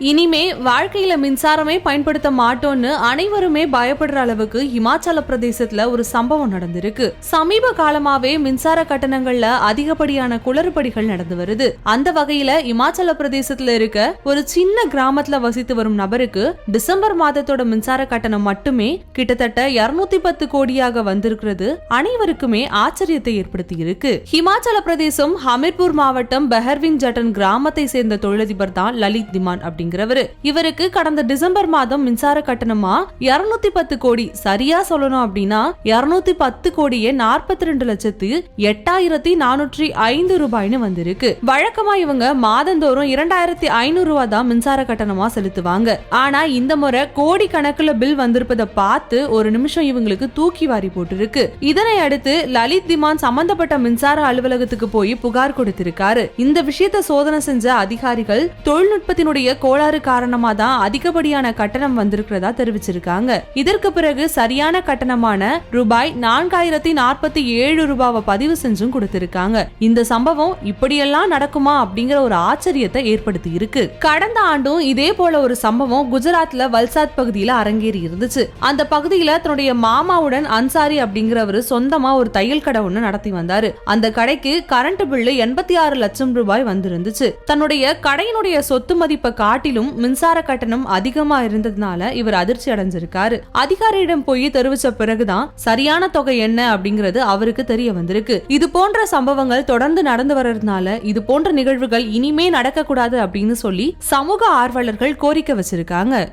இனிமே வாழ்க்கையில மின்சாரமே பயன்படுத்த மாட்டோம்னு அனைவருமே பயப்படுற அளவுக்கு இமாச்சல பிரதேசத்துல ஒரு சம்பவம் நடந்திருக்கு. சமீப காலமாவே மின்சார கட்டணங்கள்ல அதிகப்படியான குளறுபடிகள் நடந்து வருது. அந்த வகையில இமாச்சல பிரதேசத்துல இருக்க ஒரு சின்ன கிராமத்துல வசித்து வரும் நபருக்கு டிசம்பர் மாதத்தோட மின்சார கட்டணம் மட்டுமே கிட்டத்தட்ட 210 பத்து கோடியாக வந்திருக்கிறது. அனைவருக்குமே ஆச்சரியத்தை ஏற்படுத்தி இருக்கு இமாச்சல பிரதேசம் ஹமீர்பூர் மாவட்டம் பெஹர்வின் ஜட்டன் கிராமத்தை சேர்ந்த தொழிலதிபர் தான் லலித் திமான் அப்படிங்கிறவரு. இவருக்கு கடந்த டிசம்பர் மாதம் மின்சார கட்டணமா? 210 பத்து கோடி. சரியா சொல்லணும் அப்படின்னா 210 பத்து கோடியே நாற்பத்தி ரெண்டு லட்சத்து எட்டாயிரத்தி நானூற்றி ஐந்து ரூபாய்னு வந்திருக்கு. வழக்கமா இவங்க மாதந்தோறும் இரண்டாயிரத்தி ஐநூறு ரூபாய் தான் மின்சார கட்டணமா செலுத்துவாங்க. ஆனா இந்த முறை கோடி கணக்குல பில் வந்திருப்பதை பார்த்து ஒரு நிமிஷம் இவங்களுக்கு தூக்கி வாரி போட்டிருக்கு. இதனை அடுத்து லலித் திமான் சம்பந்தப்பட்ட மின்சார அலுவலகத்துக்கு போய் புகார் கொடுத்திருக்காரு. இந்த விஷயத்தை சோதனை செஞ்ச அதிகாரிகள் தொழில்நுட்பத்தினுடைய கோளாறு காரணமா தான் அதிகப்படியான கட்டணம் வந்திருக்கிறதா தெரிவிச்சிருக்காங்க. இதற்கு பிறகு சரியான கட்டணமான ரூபாய் நான்காயிரத்தி நாற்பத்தி ஏழு ரூபாவை பதிவு செஞ்சும் கொடுத்திருக்காங்க. இந்த சம்பவம் இப்படியெல்லாம் நடக்குமா அப்படிங்கிற ஒரு ஆச்சரியத்தை ஏற்படுத்தி இருக்கு. கடந்த ஆண்டும் இதே போல ஒரு சம்பவம் குஜராத்ல வல்சாத் பகுதியில அரங்கேறி இருந்துச்சு. அந்த பகுதியில தன்னுடைய மாமாவுடன் அன்சாரி அப்படிங்கிறவர் சொந்தமா ஒரு தையல் கடை ஒண்ணு நடத்தி வந்தாரு. அந்த கடைக்கு கரண்ட் பில்லு எண்பத்தி ஆறு லட்சம் ரூபாய் வந்திருந்துச்சு. தன்னுடைய கடையினுடைய சொத்து மதிப்பை காட்டி காட்டிலும் மின்சார கட்டணம் அதிகமா இருந்ததுனால இவர் அதிர்ச்சி அடைஞ்சிருக்காரு. அதிகாரியிடம் போய் தெரிவிச்ச பிறகுதான் சரியான தொகை என்ன அப்படிங்கிறது அவருக்கு தெரிய வந்திருக்கு. இது போன்ற சம்பவங்கள் தொடர்ந்து நடந்து வர்றதுனால இது போன்ற நிகழ்வுகள் இனிமே நடக்க கூடாது அப்படின்னு சொல்லி சமூக ஆர்வலர்கள் கோரிக்கை வச்சிருக்காங்க.